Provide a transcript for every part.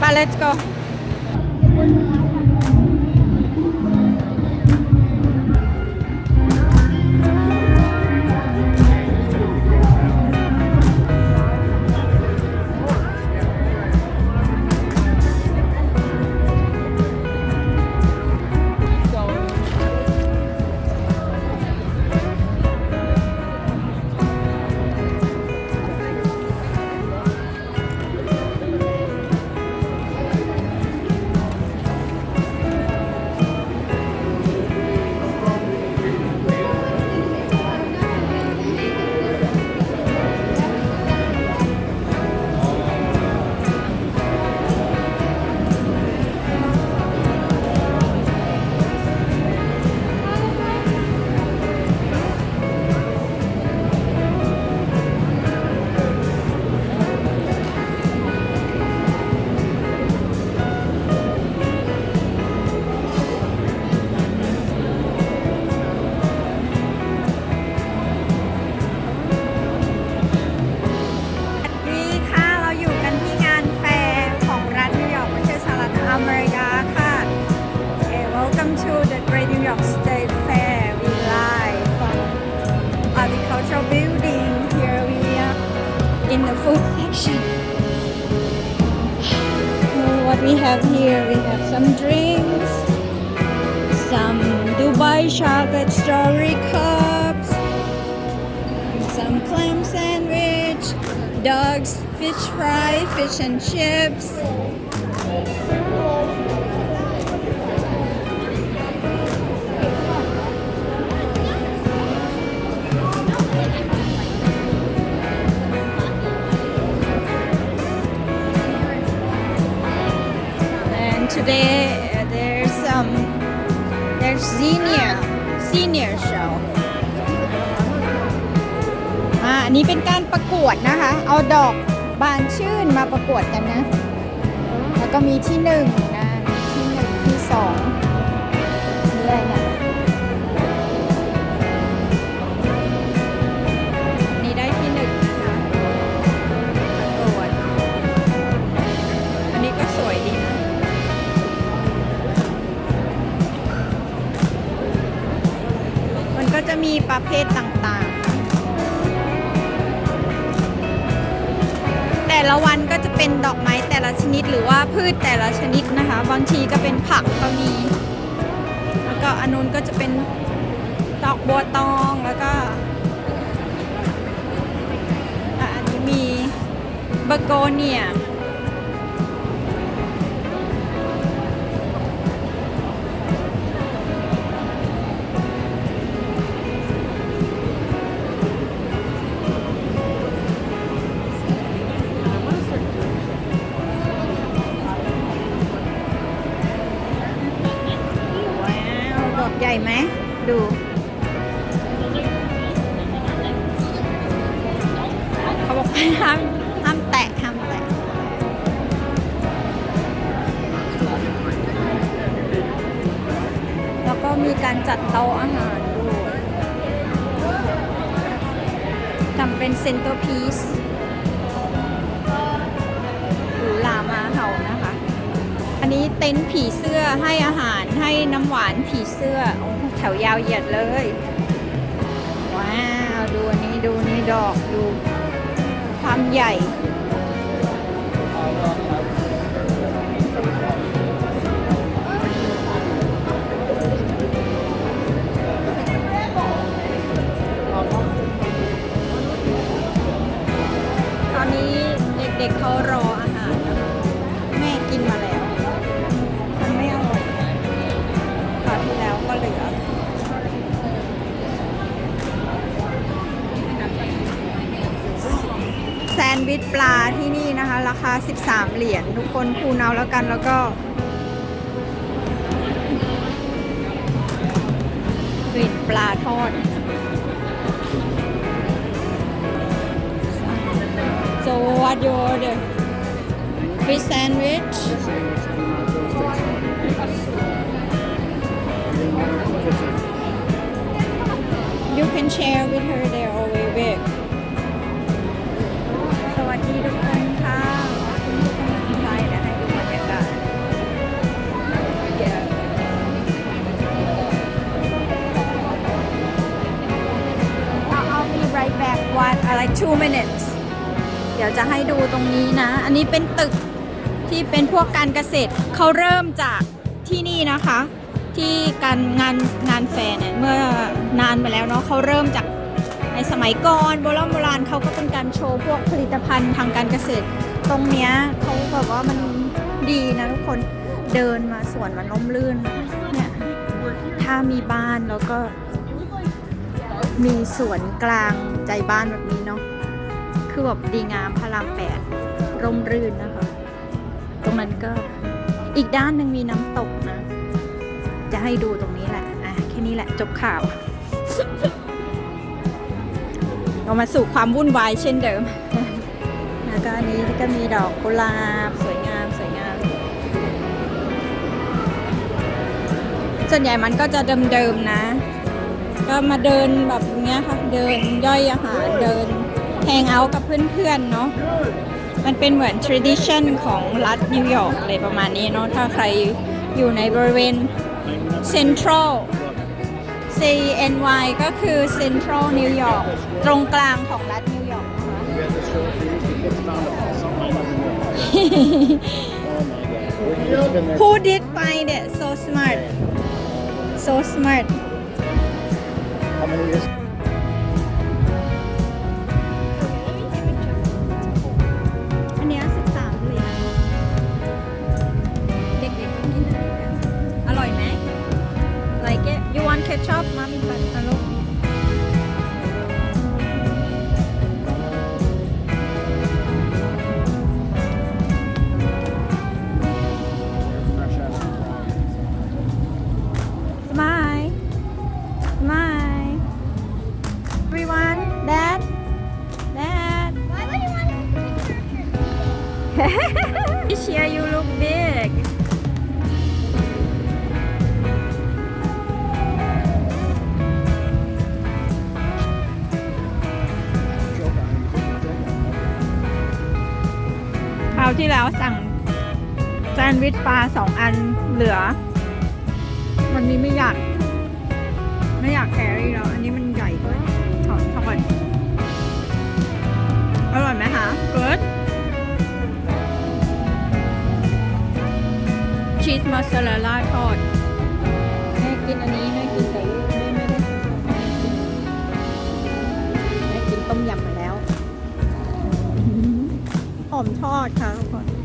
ไ what we have here, we have some drinks, some Dubai chocolate strawberry cups, some clam sandwich, dogs, fish fry, fish and chips. Today there's um there's senior senior show อ่าอันนี้เป็นการประกวดนะคะ เอาดอกบานชื่นมาประกวดกันนะ แล้วก็มีที่หนึ่งนะมีที่หนึ่งที่สองนี่อะไรเนี่ย จะมีประเภทต่างๆ แต่ละวันก็จะเป็นดอกไม้แต่ละชนิดหรือว่าพืชแต่ละชนิดนะคะ บางทีก็เป็นผักก็มี แล้วก็อันนู้นก็จะเป็นดอกบัวตองแล้วก็อันนี้มีเบอร์โกเนีย ดู เขาบอกห้ามห้ามแตะห้ามแตะแล้วก็มีการจัดโต๊ะอาหารด้วยทำเป็นเซนเตอร์พีซหรูหรามาเห่านะคะ อันนี้เต็นท์ผีเสื้อให้อาหารให้น้ำหวานผีเสื้อ แถวยาวเหยียดเลย ว้าว ดูอันนี้ดูนี่ดอกดูความใหญ่ แล้วกันแล้วก็กลิ่นปลาทอด So what you order? Fish sandwich. You can share with her there or we will. สวัสดีทุกคนค่ะ จะให้ดูตรงนี้นะ อันนี้เป็นตึกที่เป็นพวกการเกษตรเขาเริ่มจากที่นี่นะคะ ที่การงานงานแฟร์เนี่ยเมื่อนานมาแล้วเนาะเขาเริ่มจากในสมัยก่อนโบราณโบราณเขาก็เป็นการโชว์พวกผลิตภัณฑ์ทางการเกษตร ตรงเนี้ยเขาแบบว่ามันดีนะทุกคนเดินมาสวนมันล่มลื่นเนี่ยถ้ามีบ้านแล้วก็ มีสวนกลางใจบ้านแบบนี้เนาะ คือแบบดีงามพระรามแปดร่มรื่นนะคะ ตรงนั้นก็อีกด้านหนึ่งมีน้ำตกนะ จะให้ดูตรงนี้แหละ อะแค่นี้แหละจบข่าว เรามาสู่ความวุ่นวายเช่นเดิม แล้วก็อันนี้ก็มีดอกกุหลาบสวยงามสวยงาม ส่วนใหญ่มันก็จะเดิมๆนะ ก็มาเดินแบบเนี้ยค่ะ เดินย่อยอาหารเดินแฮงเอาท์กับเพื่อนๆเนาะมันเป็นเหมือน tradition ของรัฐนิวยอร์กอะไรประมาณนี้เนาะถ้าใครอยู่ในบริเวณ central CNY ก็คือ central New York ตรงกลางของรัฐนิวยอร์กนะคะ Who did find it so smart so smart How many years? าวที่แล้วสั่งแซนด์วิชปลาสองอันเหลือ วันนี้ไม่อยาก ไม่อยากแครี่แล้ว อันนี้มันใหญ่เกินถอนถอนอร่อยไหมคะเกิดชีสมอสซาเรลล่าทอดแม่กินอันนี้แม่กิน มทอดค่ะทุกคนคน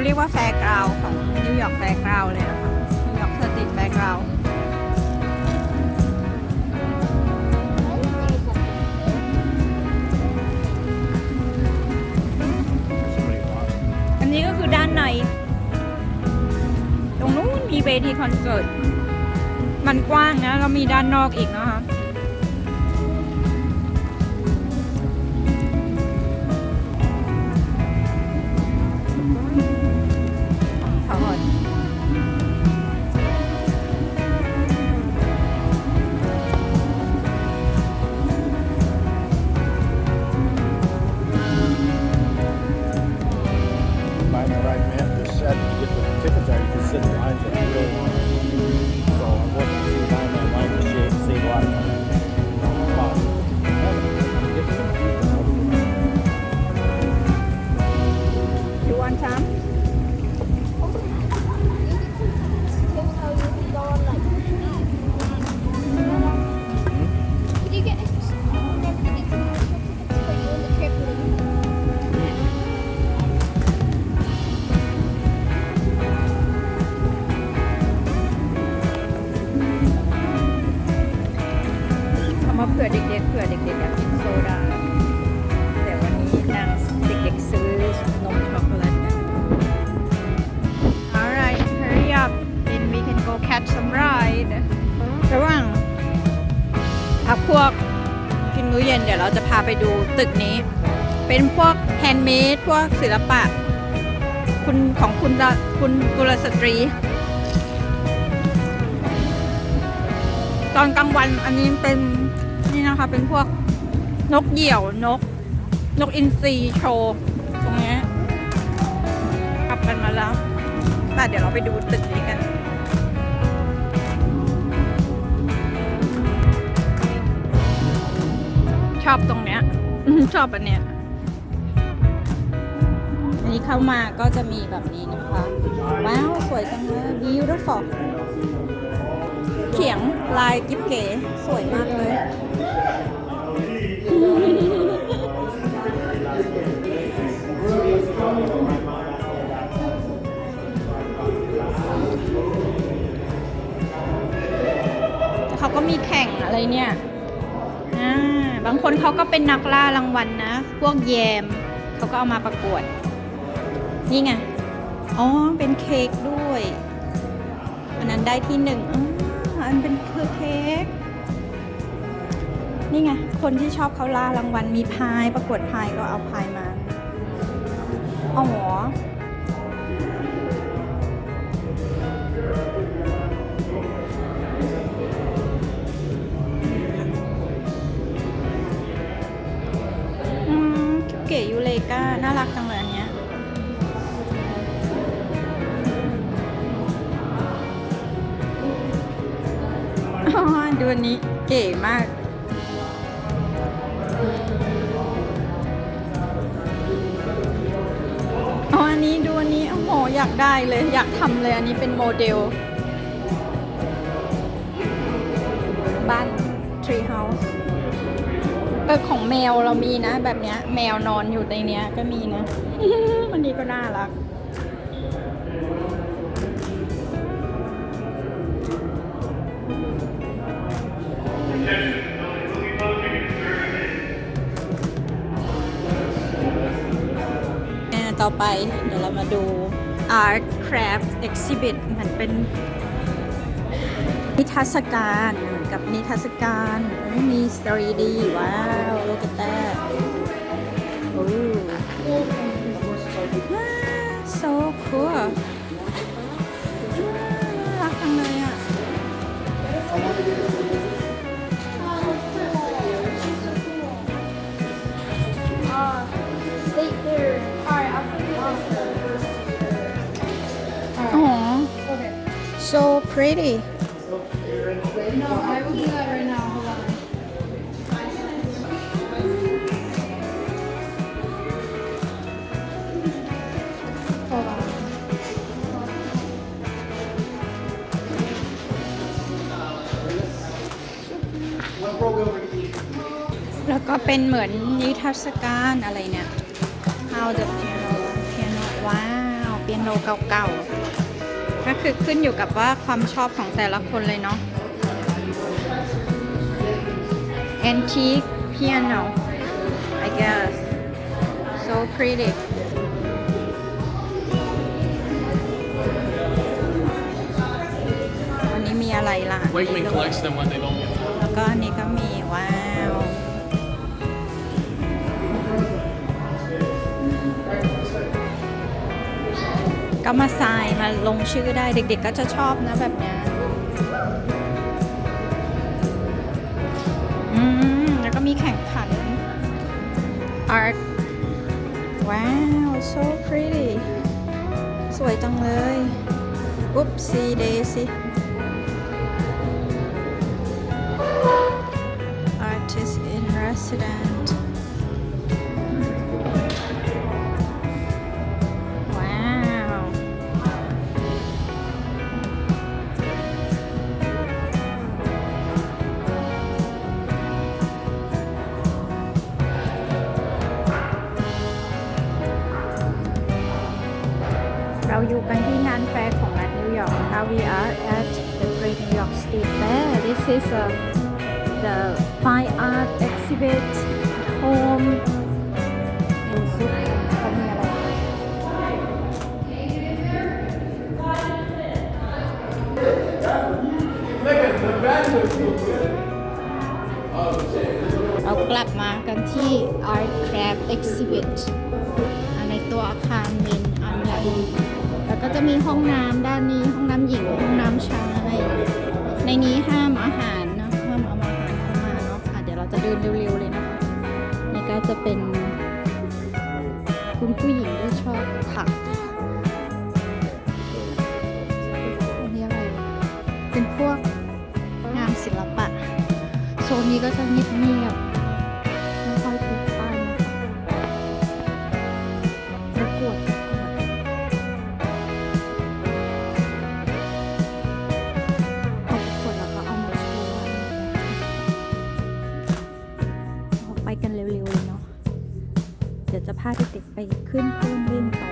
เขาเรียกว่าแฟร์กราวของนิวยอร์กแฟร์กราวเลยนะคะนิวยอร์กสตรีทแฟร์กราวอันนี้ก็คือด้านใน ตรงนู้นมีเวทีคอนเสิร์ต มันกว้างนะ แล้วมีด้านนอกอีกนะคะ ผื่อเด็กๆเผื่อเด็กๆอยากกินโซดา แต่วันนี้นางเด็กๆซื้อนมช็อกโกแลตนะ alright hurry up then we can go catch some ride ระหว่างพักพวกกินมื้อเย็นเดี๋ยวเราจะพาไปดูตึกนี้ เป็นพวกแฮนด์เมดพวกศิลปะ คุณของคุณคุณกุลสตรีตอนกลางวันอันนี้เป็น นะคะ เป็นพวกนกเหยี่ยวนก นกอินทรีโชว์ตรงนี้ยกลับกันมาแล้ว แต่เดี๋ยวเราไปดูตึกนี้กันชอบตรงเนี้ยชอบอันเนี้ยอันนี้เข้ามาก็จะมีแบบนี้นะคะ ว้าว สวยจังเลย beautiful เขียงลายกิ๊บเก๋ สวยมากเลย เขาก็มีแข่งอะไรเนี่ยบางคนเขาก็เป็นนักล่ารางวัลนะ พวกแยมเขาก็เอามาประกวด นี่ไง อ๋อ เป็นเค้กด้วย อันนั้นได้ที่หนึ่งอ๋ออันเป็นคือเค้ก นี่ไง คนที่ชอบเขาล่ารางวัลมีพายประกวดพายก็เอาพายมาอ๋ออืมเก๋ยูเลกาน่ารักจังเลยอันเนี้ยอ๋อดูอันนี้เก๋มาก เอ๋ออันนี้ดูอันนี้โอ้โหอยากได้เลย อยากทำเลยอันนี้เป็นโมเดล บ้าน Tree House เออของแมวเรามีนะ แบบเนี้ย แมวนอนอยู่ในเนี้ยก็มีนะ อันนี้ก็น่ารัก ไป เดี๋ยวเรามาดู Art Craft Exhibit มันเป็น นิทรรศการเหมือนกับนิทรรศการมี 3D ว้าว look at that โอ้ว้าว so cool so pretty No, I will do that right now. Hold on. Hold on. แล้วก็เป็นเหมือนนิทรรศการอะไรเนี่ย How the piano piano ว้าว เปียโนเก่าๆ ก็คือขึ้นอยู่กับว่าความชอบของแต่ละคนเลยเนาะ Antique piano I guess so pretty วันนี้มีอะไรล่ะ Wakeman collects them when they don't get them. แล้วก็อันนี้ก็ ก็มาทรายมาลงชื่อได้เด็กๆก็จะชอบนะแบบนี้อืมแล้วก็มีแข่งขัน art ว้าว so pretty สวยจังเลย อุ๊บซีเดซิ is a the fine art exhibit home ดูซิเขามีอะไร Oh, กลับมากันที่ Art Craft Exhibit ในตัวอาคารเมนอันใหญ่แล้วก็จะมีห้องน้ำด้านนี้ห้องน้ำหญิงห้องน้ำชาย ในนี้ห้ามอาหารนะห้ามเอาอาหารเข้ามาเนาะค่ะเดี๋ยวเราจะเดินเร็วๆเลยนะคะนี่ก็จะเป็น คุณผู้หญิงที่ชอบผักอันนี้อะไรเป็นพวกงานศิลปะ โซนนี้ก็จะเงียบ เดี๋ยวจะพาเด็กๆไปขึ้นเครื่องเล่นต่อ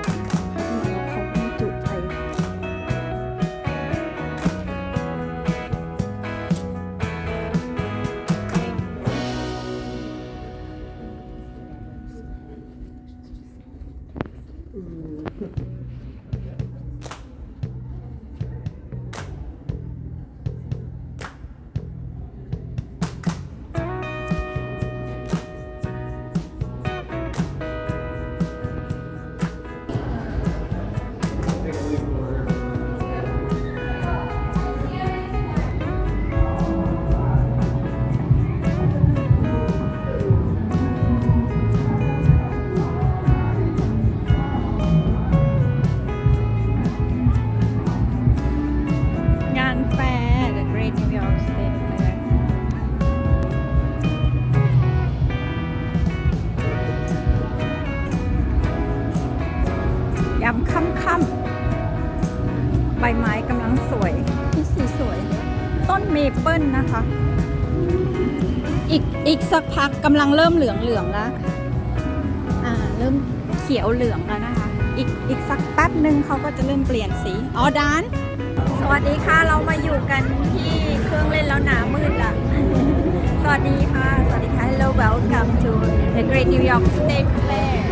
กำลังเริ่มเหลืองเหลืองแล้วอ่าเริ่มเขียวเหลืองแล้วนะคะ อีกอีกสักแป๊บหนึ่งเขาก็จะเริ่มเปลี่ยนสีอ๋อดาน สวัสดีค่ะเรามาอยู่กันที่เครื่องเล่นแล้วหนามืดละสวัสดีค่ะ สวัสดีค่ะ Hello welcome to the Great New York State Fair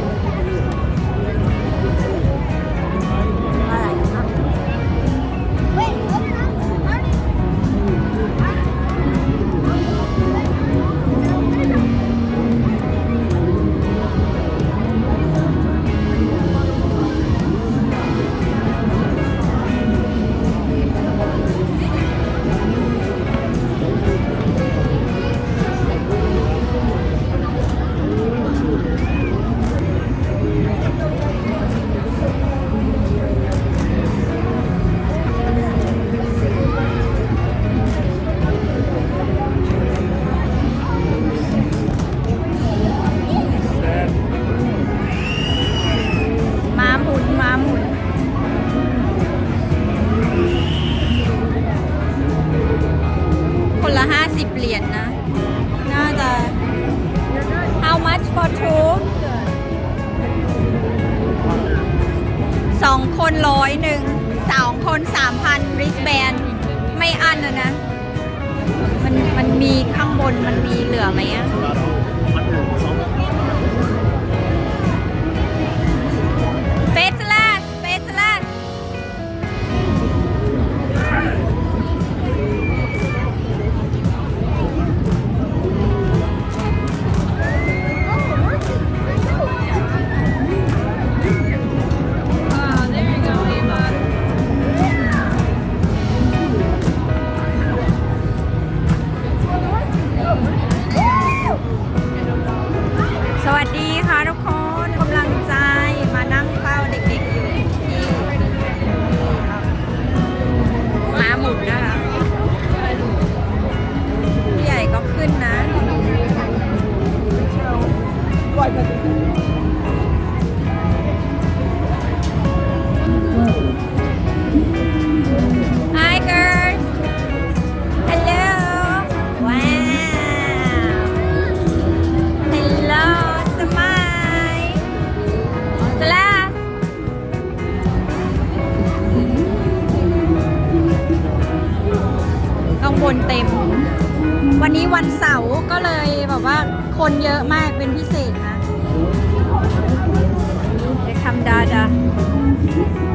คนมันมีเหลือไหมอะ まし。